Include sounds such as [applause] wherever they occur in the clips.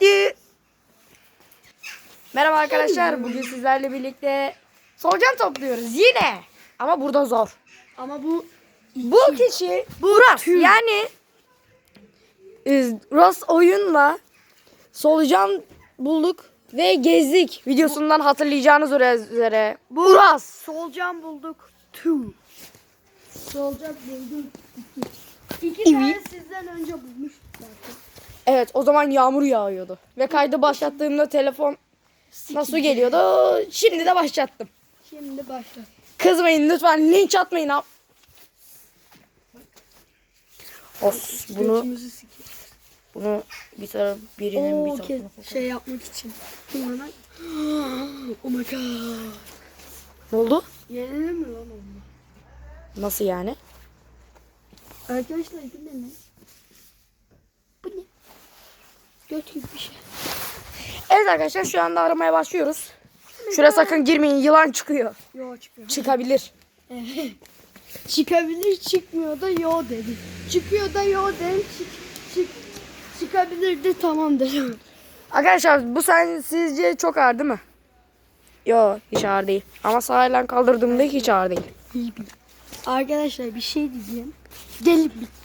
Hadi. Merhaba arkadaşlar. Bugün sizlerle birlikte solucan topluyoruz yine. Ama burada zor. Ama bu Bu kişi Burak. Yani e, Ross oyunla solucan bulduk ve gezdik. Videosundan hatırlayacağınız üzere. Buras. solucan bulduk. Two. Solucan bulduk. İki. İki tane sizden önce bulmuştuk zaten. Evet o zaman yağmur yağıyordu. Ve kaydı başlattığımda telefon nasıl geliyordu? Şimdi de başlattım. Şimdi başla. Kızmayın lütfen linç atmayın. ha. Os bunu Götümüzü bunu bir taraf birinin bir Oo, tarafına. ke- şey yapmak için. Kullanan. [gasps] oh my god. Ne oldu? Yenilir mi lan onu? Nasıl yani? Arkadaşlar bu ne lan? Bu ne? Göt gibi bir şey. Evet arkadaşlar şu anda aramaya başlıyoruz. Şuraya sakın girmeyin yılan çıkıyor. Yo çıkıyor. Çıkabilir. Evet. Çıkabilir çıkmıyor da yo dedi. Çıkıyor da yo dedi. Çık, çık, çıkabilir de tamam dedi. Arkadaşlar bu sen sizce çok ağır değil mi? Yo hiç ağır değil. Ama sahiden kaldırdığımda hiç ağır değil. Arkadaşlar bir şey diyeceğim. Deli bir.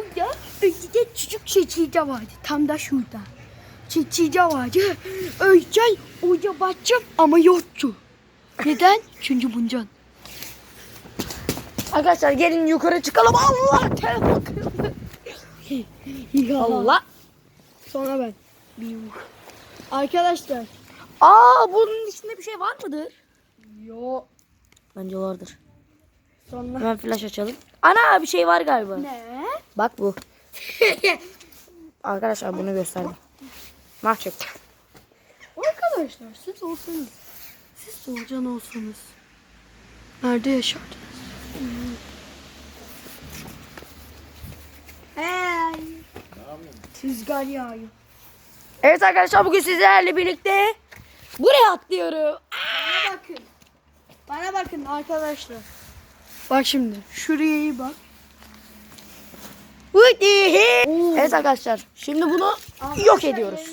Bu ya önceden çocuk çeçiği vardı. Tam da şurada. Çeçiği vardı. Önceden oraya bakacağım ama yoktu. Neden? Çünkü buncan. Arkadaşlar gelin yukarı çıkalım. Allah telefon kırıldı. Allah. [laughs] Sonra ben. Arkadaşlar. Aa bunun içinde bir şey var mıdır? Yo. Bence vardır. Sonra. Hemen flash açalım. Ana bir şey var galiba. Ne? Bak bu. [laughs] Arkadaşlar bunu gösterdim. Yapacak? Arkadaşlar siz olsanız. Siz solucan olsanız. Nerede yaşardınız? Hey. Rüzgar yağıyor. Evet arkadaşlar bugün sizlerle birlikte buraya atlıyorum. Bana bakın. Bana bakın arkadaşlar. Bak şimdi. Şuraya iyi bak. Evet arkadaşlar şimdi bunu yok ediyoruz.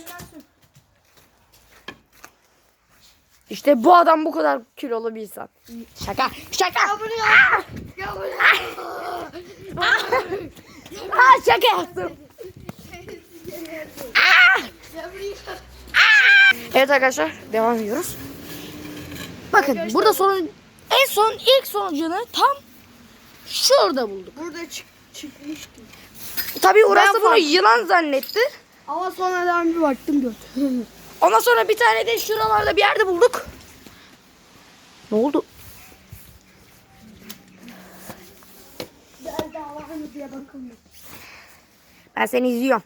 İşte bu adam bu kadar kilolu bir insan. Şaka şaka. Aa, şaka yaptım. Evet arkadaşlar devam ediyoruz. Bakın burada sorun en son ilk sonucunu tam şurada bulduk. Burada çık çıkmıştı. Tabii orası Ben bunu fark- yılan zannetti. Ama sonradan bir baktım göt. [laughs] Ondan sonra bir tane de şuralarda bir yerde bulduk. Ne oldu? Ben seni izliyorum.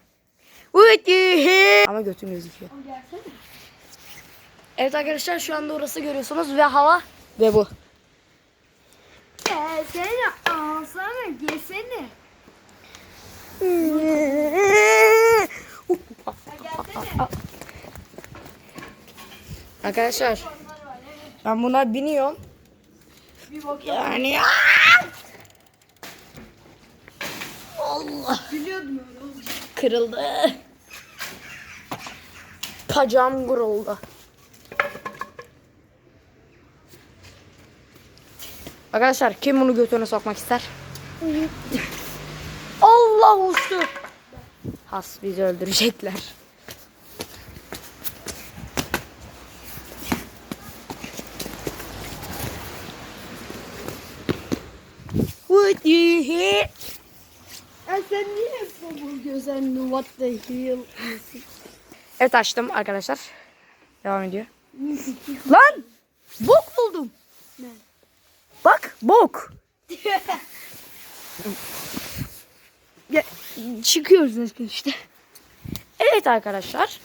Ama götüm gözüküyor. Evet arkadaşlar şu anda orası görüyorsunuz ve hava ve bu. Gelsene alsana gelsene. Arkadaşlar ben buna biniyorum. Bir bakalım. Yani Allah Biliyordum öyle olacak. kırıldı. Bacağım kırıldı. Arkadaşlar kim bunu götüne sokmak ister? Allah uçtu. Has bizi öldürecekler. Would you? Ya sen niye bu gözlerini what the hell? Evet açtım arkadaşlar. Devam ediyor. Lan! Bok buldum. Ne? Bok. [laughs] Ya, çıkıyoruz arkadaşlar. Evet arkadaşlar.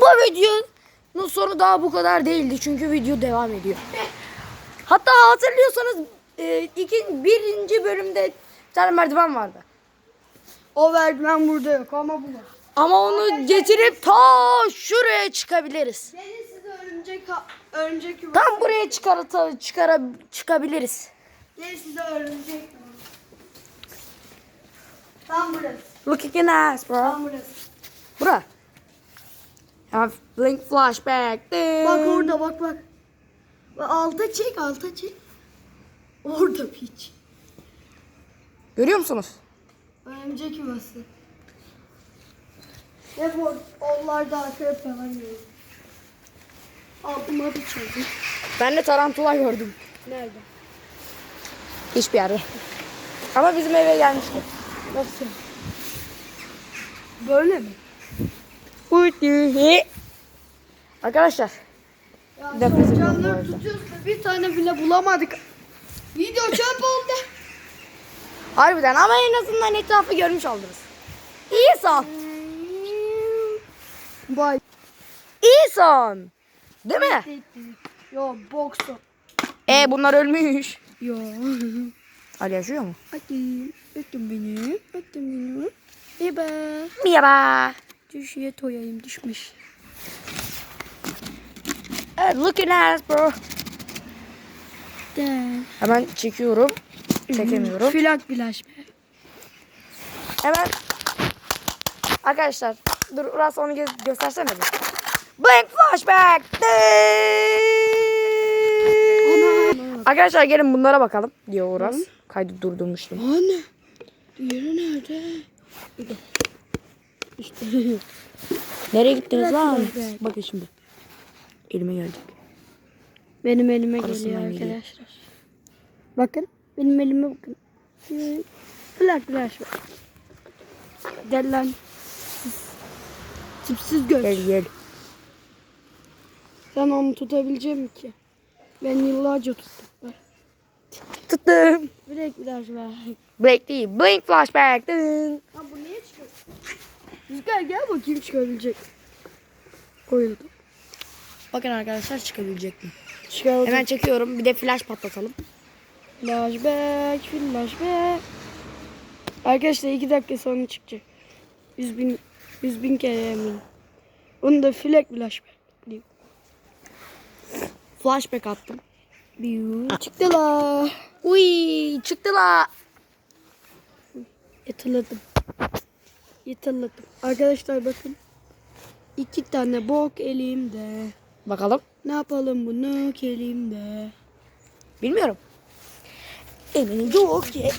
Bu videonun sonu daha bu kadar değildi. Çünkü video devam ediyor. [laughs] Hatta hatırlıyorsanız e, iki, birinci bölümde bir tane merdiven vardı. O merdiven burada yok ama bu var. Ama onu getirip ta şuraya çıkabiliriz. Size örümcek örümcek yuva. Tam buraya çıkar, çıkara, çıkabiliriz. Gelin size örümcek yuva. Tam burası. Look at your ass bro. Tam burası. Bura. Hemen blink flashback. Bak orada bak bak. Alta çek alta çek. Orada piç. Görüyor musunuz? Örümcek yuvası. Hep onlarda arkaya falan yiyor. Altıma bir çizgi. Ben de tarantula gördüm. Nerede? Hiçbir yerde. Ama bizim eve gelmişti. Nasıl? Böyle mi? Arkadaşlar Ya Nefret ediyorum bu solucanları arada. tutuyoruz da bir tane bile bulamadık. Video çöp oldu. harbiden ama en azından etrafı görmüş oldunuz. İyi son. Vay. İyi son. Değil mi? Yo boksu. E bunlar ölmüş. Yo. [laughs] Ali yaşıyor mu? Hadi. Öptüm beni. Öptüm beni. Eba. Merhaba. Düşüye toyayım düşmüş. Evet, looking at us bro. De. Hemen çekiyorum. Çekemiyorum. Filak flash be. Hemen. Arkadaşlar dur Uras onu gö- göstersene bir. Blink flashback. Arkadaşlar gelin bunlara bakalım diyor Uras. Kaydı durdurmuştum. Anne. Diğeri nerede? İşte. Nereye gittiniz lan? flashback. Bakın şimdi. Elime geldik. Benim elime Arasından geliyor geliyor. arkadaşlar. Bakın. Benim elime bakın. Flash flash. Gel lan. Tipsiz göz. Gel gel. Sen onu tutabilecek misin ki? Ben yıllarca tuttum. Bak. Tuttum. Biraz ver. Break değil. Blink flashback. Dın. Ha bu niye çıkıyor? Rüzgar gel bakayım çıkabilecek. Koyuldu. Bakın arkadaşlar çıkabilecek mi? Çıkardı. Hemen çekiyorum. Bir de flash patlatalım. Flashback, flashback. Arkadaşlar iki dakika sonra çıkacak. 100 bin, 100 bin kere eminim. Onu da flash flashback. Flashback attım. Çıktı la. Uy çıktı la. Yatırladım. Yatırladım. Arkadaşlar bakın. İki tane bok elimde. Bakalım. Ne yapalım bunu elimde. Bilmiyorum. Eminim yok ki.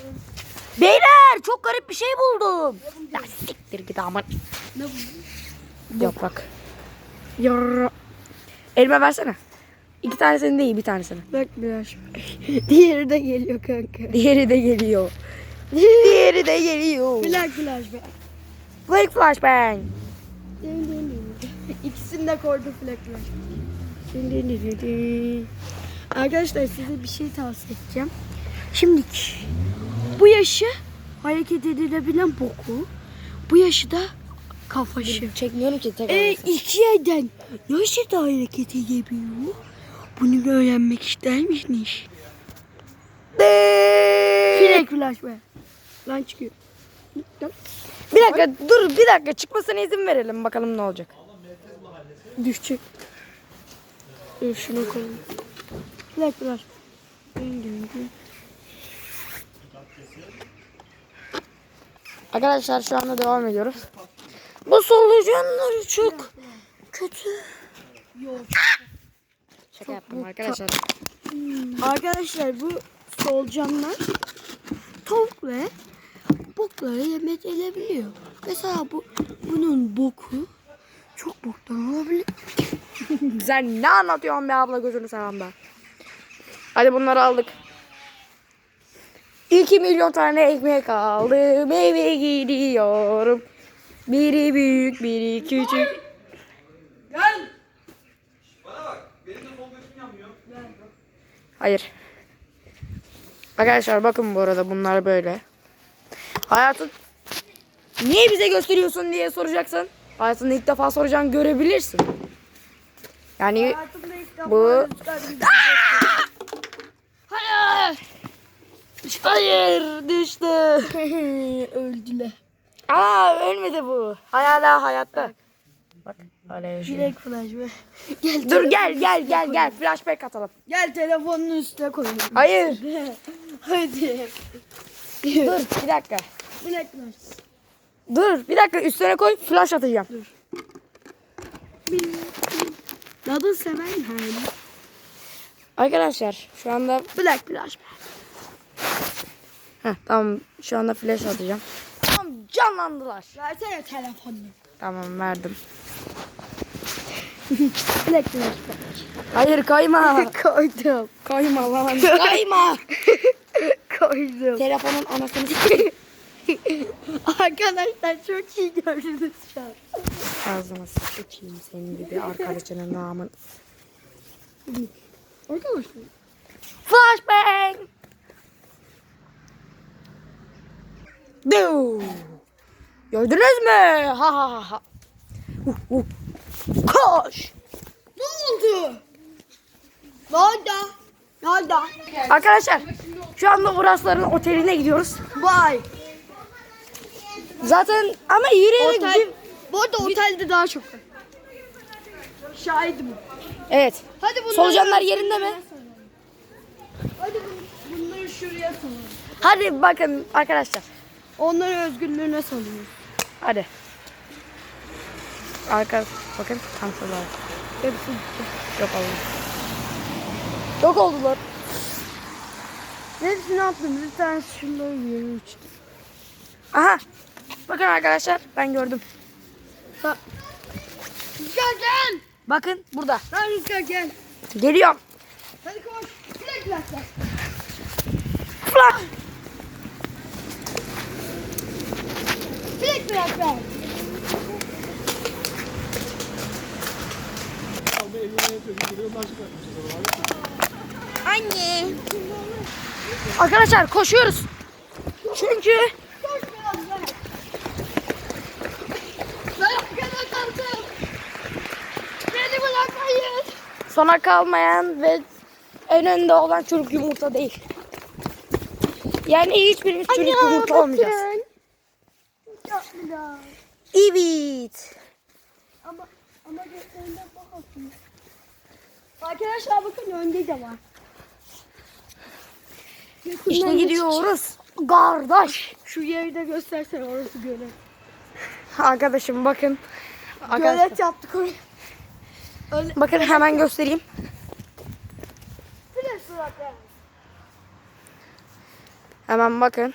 Beyler çok garip bir şey buldum. Ya siktir git aman. Ne bu? Yaprak. Yarra. Elime versene. İki tanesini değil bir tanesini. Bak biraz. [laughs] Diğeri de geliyor kanka. Diğeri de geliyor. Diğeri de geliyor. Flash flash be. Quick flashbang. İkisini de koydu flash flash. Arkadaşlar size bir şey tavsiye edeceğim. Şimdi bu yaşı hareket edilebilen boku, bu yaşı da kafaşı. Çekmiyorum ki tekrar. E iki yerden nasıl da hareket edebiliyor? Bunu öğrenmek ister misiniz? Flash flash be. Lan çıkıyor. Bir dakika dur bir dakika çıkmasına izin verelim bakalım ne olacak. Düşecek. Dur şunu koyalım. Flash flash. Arkadaşlar şu anda devam ediyoruz. Bu solucanlar çok kötü. Yok. Şaka yaptım arkadaşlar. Arkadaşlar bu solucanlar tavuk ve bokları yemek edebiliyor. Mesela bu bunun boku çok boktan olabilir. [laughs] Sen ne anlatıyorsun be abla gözünü seveyim ben. Hadi bunları aldık. 2 milyon tane ekmek aldım eve gidiyorum. Biri büyük biri küçük. Hayır. Arkadaşlar bakın bu arada bunlar böyle. Hayatın niye bize gösteriyorsun diye soracaksın. Hayatında ilk defa soracağını görebilirsin. Yani Bu- bir- Hayır. Hayır düştü. [laughs] Öldüler. Aa ölmedi bu. Hala hayatta. Bak yaşıyor. Direkt flash be. [laughs] Gel Dur gel gel gel gel flashback atalım. Gel telefonun üstüne koyalım. Hayır. [laughs] Hadi. Dur bir dakika. Direkt flash. Dur bir dakika üstüne koy flash atacağım. Double seven hand. Arkadaşlar şu anda Black flash. Heh, tamam şu anda flash atacağım. Tamam canlandılar. Versene telefonunu. Tamam verdim. [laughs] Hayır kayma. [laughs] Koydum. kayma lan. [laughs] Kayma. Koydum. Telefonun anasını s- Arkadaşlar çok iyi gördünüz şu an. Ağzına sıçayım senin gibi arkadaşının namın. Arkadaşlar. Flashbang. Duu. Gördünüz mü? Ha ha ha ha. Uh, uh. Koş. Ne oldu? Ne oldu? Ne oldu? Arkadaşlar şu anda Urasların oteline gidiyoruz. Vay. Zaten ama yürüyerek Otel, bir- bu arada otelde daha çok. Şahidim. Evet. Hadi bunları Solucanlar yerinde mi? Hadi bun- bunları şuraya salalım. Hadi bakın arkadaşlar. Onları özgürlüğüne salıyoruz. Hadi. Arka bakın şurada. Hepsi. Yok oldu. Yok oldular. Hepsini attım. Bir tanesi şunları yere uçtu. Aha. Bakın arkadaşlar ben gördüm. Bak. Rüzgar gel. Bakın burada. Lan Rüzgar gel. Geliyorum. Hadi koş. Bilek gel. Flash. Anne. Arkadaşlar koşuyoruz. Çünkü sona kalmayan ve en önde olan çürük yumurta değil. Yani hiçbirimiz çürük yumurta olmayacağız. Güzel. Evet. Ama ama gösterinde bakın. Arkadaşlar bakın önde de var. İşte Yakından gidiyoruz. Kardeş. Şu yeri de göstersen orası gölet. Arkadaşım bakın. Arkadaşlar. Gölet yaptık oraya. Öyle Bakın hemen göstereyim. Hemen bakın.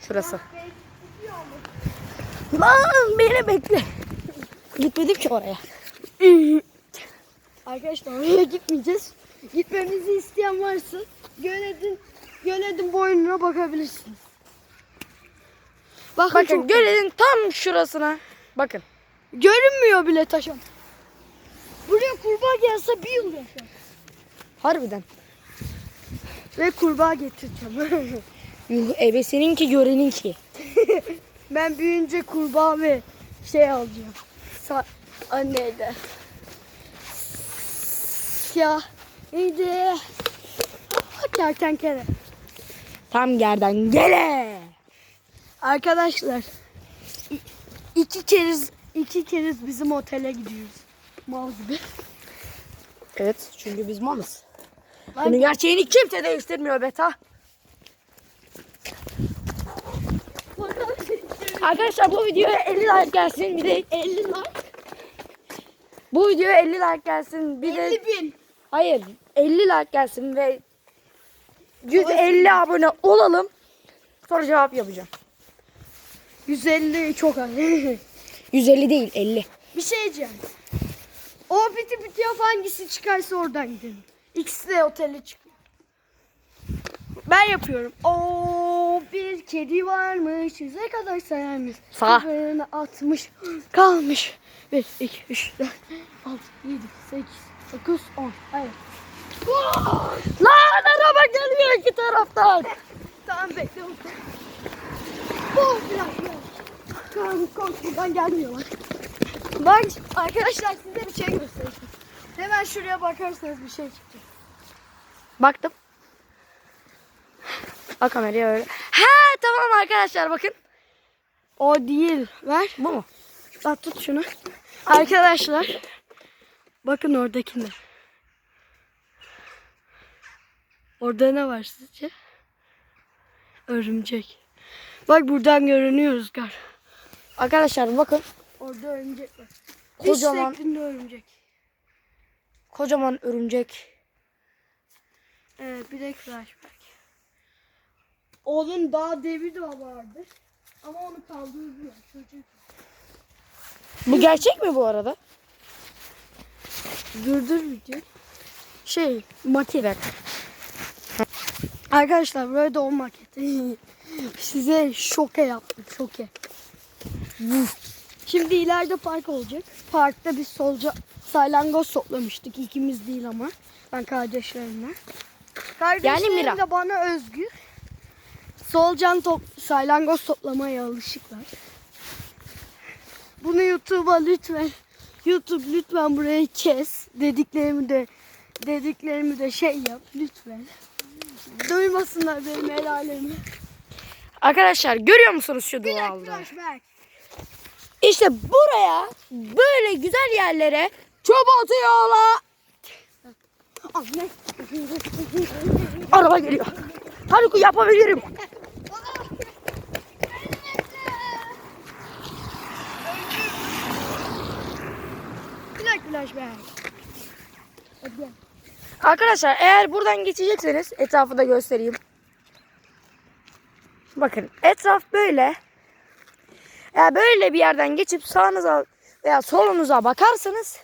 Şurası. Lan beni bekle. Gitmedim ki oraya. [laughs] Arkadaşlar oraya gitmeyeceğiz. Gitmemizi isteyen varsa göletin göletin boynuna bakabilirsiniz. Bakın, Bakın göletin tam şurasına. Bakın. görünmüyor bile taşım. Buraya kurbağa gelse bir yıl yaşar. Harbiden. Ve kurbağa getireceğim. [laughs] Ebesinin ki görenin ki. [laughs] ben büyüyünce kurbağa ve şey alacağım. Sa anne de. Ya neydi? Kertenkele. Tam gerden gele. Arkadaşlar iki keriz iki keriz bizim otele gidiyoruz. Mal gibi. Evet çünkü biz malız. Bunun gerçeğini kimse değiştirmiyor beta. Arkadaşlar bu videoya 50 like gelsin. Bir de 50 like. bu videoya 50 like gelsin. Bir de 50 bin. hayır 50 like gelsin ve 150 abone olalım. Sonra cevap yapacağım. 150 çok az. [laughs] 150 değil 50. Bir şey diyeceğim. O piti piti yap hangisi çıkarsa oradan gidelim. İkisi de otele çıkıyor. Ben yapıyorum. Oo bir kedi varmış. Yüze kadar sayarmış. Sağ. Kafasını atmış. Kalmış. 1, 2, 3, 4, 6, 7, 8, 9, 10. Hayır. Lan araba geliyor iki taraftan. Tamam bekle. Oh biraz biraz. Tamam koş buradan gelmiyorlar. Bak arkadaşlar size bir şey göstereyim. Hemen şuraya bakarsanız bir şey çıkacak. Baktım. Al kamerayı öyle. He tamam arkadaşlar bakın. O değil. Ver. Bu mu? Al tut şunu. Arkadaşlar. Bakın oradakiler. Orada ne var sizce? Örümcek. Bak buradan görünüyor rüzgar. Arkadaşlar bakın. Orada örümcek var. Kocaman Diş şeklinde örümcek. kocaman örümcek. Evet bir de flashback. Onun daha devi de vardı. Ama onu kaldırdılar çocuk. Bu gerçek mi bu arada? Durdur video. Şey maket. Evet. Arkadaşlar böyle de o maket. [laughs] Size şoke yaptım şoke. Şimdi ileride park olacak. Parkta biz solca salyangoz toplamıştık. İkimiz değil ama. Ben kardeşlerimle. Kardeşlerim Mira. de bana özgü. Solcan top, salyangoz toplamaya alışıklar. Bunu YouTube'a lütfen YouTube lütfen burayı kes. Dediklerimi de dediklerimi de şey yap lütfen. Duymasınlar benim el alemi. Arkadaşlar görüyor musunuz şu duvarda? İşte buraya böyle güzel yerlere çöp atıyorlar. Anne. Araba geliyor. Hadi yapabilirim. Flash flash be. Hadi gel. Arkadaşlar eğer buradan geçecekseniz etrafı da göstereyim. Bakın etraf böyle. Eğer böyle bir yerden geçip sağınıza veya solunuza bakarsanız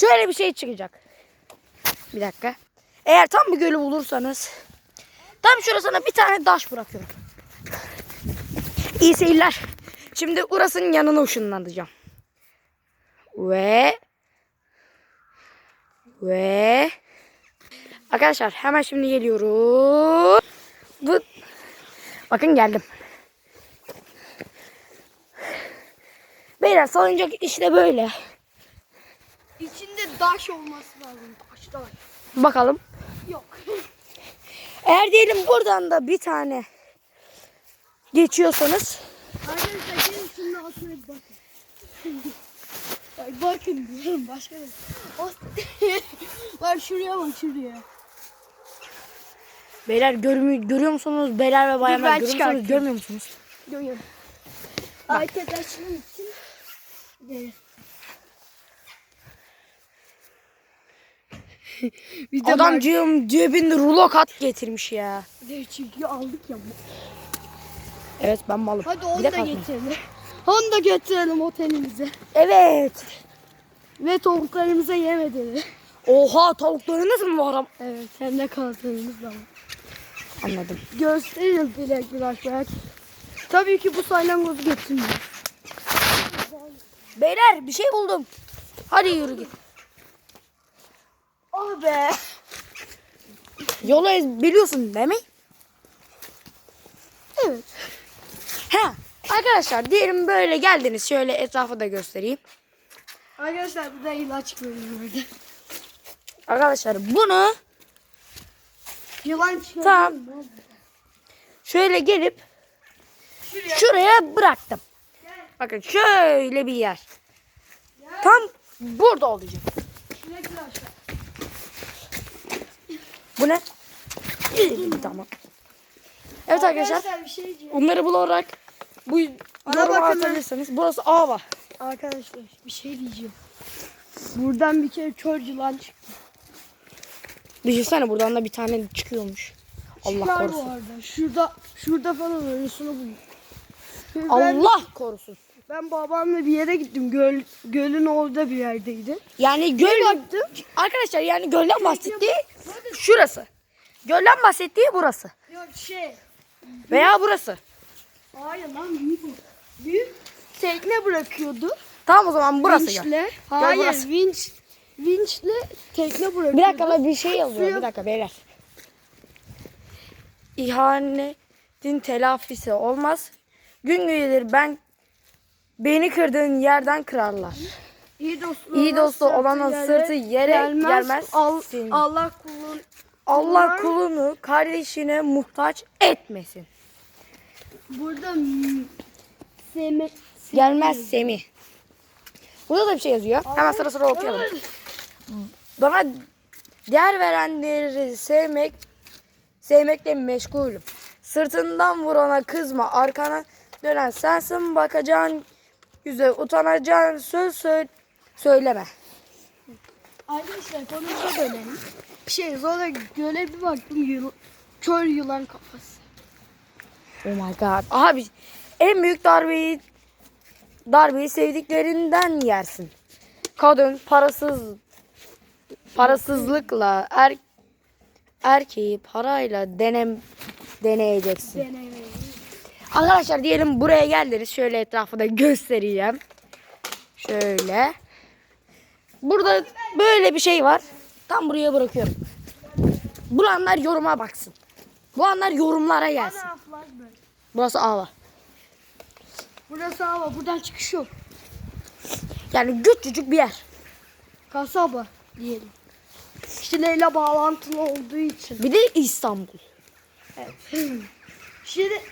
şöyle bir şey çıkacak. Bir dakika. Eğer tam bir gölü bulursanız tam şurasına bir tane taş bırakıyorum. İyi seyirler. Şimdi orasının yanına ışınlanacağım. Ve ve arkadaşlar hemen şimdi geliyorum. Bu bakın geldim. Beyler salıncak işte böyle. İçinde daş olması lazım. Daş daş. Bakalım. Yok. Eğer diyelim buradan da bir tane geçiyorsanız Arkadaşlar gelin altına bir bakın. Bak, bakın diyorum başka ne? O- [laughs] bak şuraya bak şuraya. beyler görmü görüyor musunuz? Beyler ve bayanlar görüyor musunuz? Görmüyor musunuz? Görüyorum. Arkadaşlar için gelin. bir de Adamcığım cebinde rulo kat getirmiş ya. çünkü aldık ya. Evet ben malım. Hadi Bir onu da kalkma. Onu da götürelim otelimize. Evet. Ve tavuklarımıza yem edelim. Oha tavuklarınız mı var? am- Evet hem de kazlarımız da var. Anladım. Gösterelim bilek biraz belki. Tabii ki bu salyangozu getirmiyor. Beyler bir şey buldum. Hadi yürü git. Oh be. Yolu ez- biliyorsun değil mi? Evet. He. Arkadaşlar diyelim böyle geldiniz. Şöyle etrafı da göstereyim. Arkadaşlar burada ilaç bölümü burada. Arkadaşlar bunu Yılan çıkıyor. Tamam. şöyle gelip şuraya bıraktım. Bakın şöyle bir yer. Tam burada olacak. Bu ne? tamam. Evet arkadaşlar. bir şey. Bunları bularak bu Bana yoruma bakın. atabilirsiniz. Burası Ava. Arkadaşlar bir şey diyeceğim. Buradan bir kere kör yılan çıktı. Düşünsene buradan da bir tane çıkıyormuş. Allah Çıkar bu korusun. arada. Şurada, şurada falan ölüsünü buldum. Ben, Allah korusun. ben babamla bir yere gittim. Göl, gölün orada bir yerdeydi. Yani göl baktım. Arkadaşlar yani gölden bahsettiği şurası. Gölden bahsettiği burası. Yok şey. Veya burası. Hayır lan büyük o. Büyük tekne bırakıyordu. Tamam o zaman burası gel. Vinçle. Hayır burası. vinç. Vinçle tekne bırakıyordu. Bir dakika lan bir şey yazıyor. Suya- Bir dakika beyler. İhanetin telafisi olmaz. Gün gelir ben beni kırdığın yerden kırarlar. İyi dostu, İyi dostu olanın sırtı yere gelmez. Al, Senin. Allah kulun Allah kulunu kardeşine muhtaç etmesin. Burada seme, Gelmez Semih. Burada da bir şey yazıyor. Hemen sıra sıra okuyalım. Bana değer verenleri sevmek sevmekle meşgulüm. Sırtından vurana kızma, arkana dönen sensin bakacağın yüze utanacağın söz söyle, söyleme. Arkadaşlar konumuza dönelim. Şey sonra göle bir baktım yıl, kör yılan kafası. Oh my god. Abi en büyük darbeyi darbeyi sevdiklerinden yersin. Kadın parasız parasızlıkla er, erkeği parayla denem deneyeceksin. Denemeyi. Arkadaşlar diyelim buraya geldiniz. Şöyle etrafı da göstereyim. Şöyle. Burada böyle bir şey var. Tam buraya bırakıyorum. Bulanlar yoruma baksın. Bulanlar yorumlara gelsin. Burası Ava. Burası hava. Buradan çıkış yok. Yani küçücük bir yer. Kasaba diyelim. Şile'yle bağlantılı olduğu için. Bir de İstanbul. Şile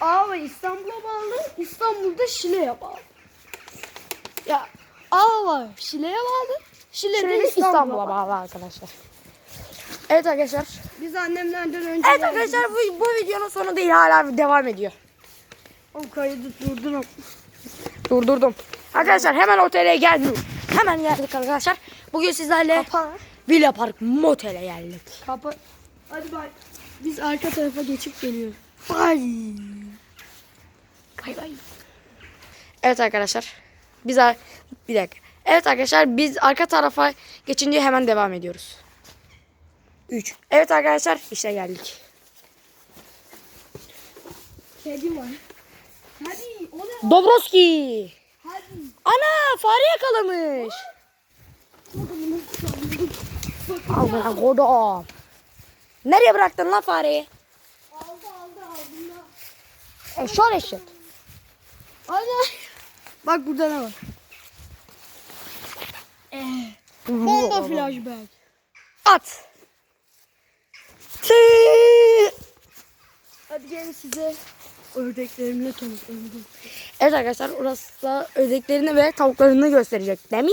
Ava İstanbul'a bağlı, İstanbul'da Şile'ye bağlı. Ya Ava Şile'ye bağlı, Şile de Şöyle İstanbul'a İstanbul'a bağlı. bağlı arkadaşlar. Evet arkadaşlar. Biz annemlerden önce Evet arkadaşlar bu, bu videonun sonu değil hala devam ediyor. O kaydı durdurun. Durdurdum. Arkadaşlar hemen otele geldik. Hemen geldik arkadaşlar. Bugün sizlerle Kapa. Villa Park Motel'e geldik. Kapa. Hadi bay. Biz arka tarafa geçip geliyoruz. Bay. Bay bay. Evet arkadaşlar. Biz bir dakika. Evet arkadaşlar biz arka tarafa geçince hemen devam ediyoruz. 3. Evet arkadaşlar işte geldik. Kedi var. Hadi o ne? Dobroski. Hadi. Ana fare yakalamış. Amına kodum. Nereye bıraktın lan fareyi? Aldı aldı aldı. Eşşoğlu eşek. Hadi. Bak burada ne var? Ee, bomba flashback. At. Hadi gelin size ördeklerimle tanıtayım. Evet arkadaşlar orası da ördeklerini ve tavuklarını gösterecek değil mi?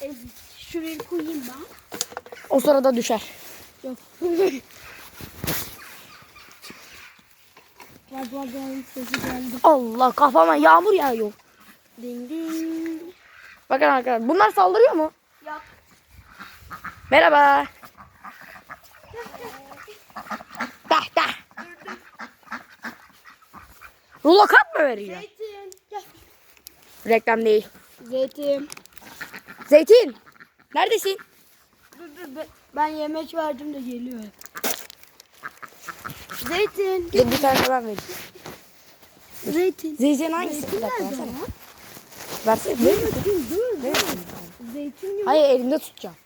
Evi şuraya koyayım ben. O sırada düşer. Yok. [laughs] Allah kafama yağmur yağıyor. Ding ding. Bakın arkadaşlar bunlar saldırıyor mu? Yap. Merhaba. Dah dah. Rulo kat mı veriyor? Zeytin. Gel. Reklam değil. Zeytin. Zeytin. Neredesin? Dur dur be- ben yemek verdim de geliyor. Zeytin. Dur bir tane ben vereyim. Zeytin. Zeytin hangisi? Zeytin nerede versene. Dur dur. dur. Zeytin yok. Hayır elimde tutacağım.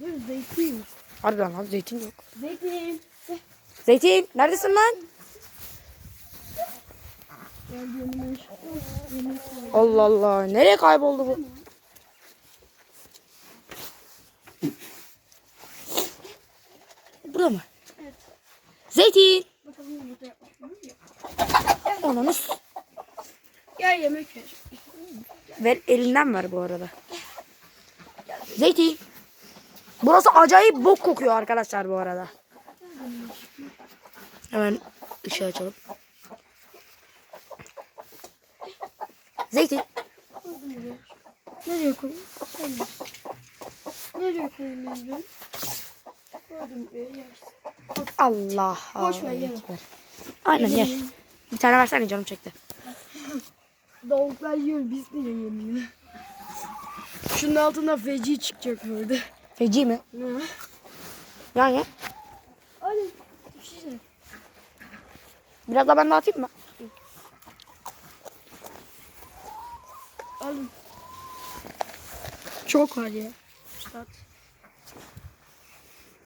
Dur zeytin. Harbiden lan zeytin yok. Zeytin. Zeytin neredesin lan? Allah Allah. Nereye kayboldu bu? Burada mı? Evet. Zeytin. Ananı Gel yemek ver. Ver elinden ver bu arada. Zeytin. Burası acayip bok kokuyor arkadaşlar bu arada. Hemen ışığı açalım. Zeytin. Nereye koyayım? De. Nereye koyayım ben bunu? Koydum buraya yersin. Allah Boş ver, Allah. yeme. Aynen gel. Bir tane versene canım çekti. Davuklar yiyor biz de yiyelim. Şunun altında feci çıkacak burada. Feci mi? Ne? Yani Hadi. Biraz da ben de atayım mı? Alın. Çok var ya. Start.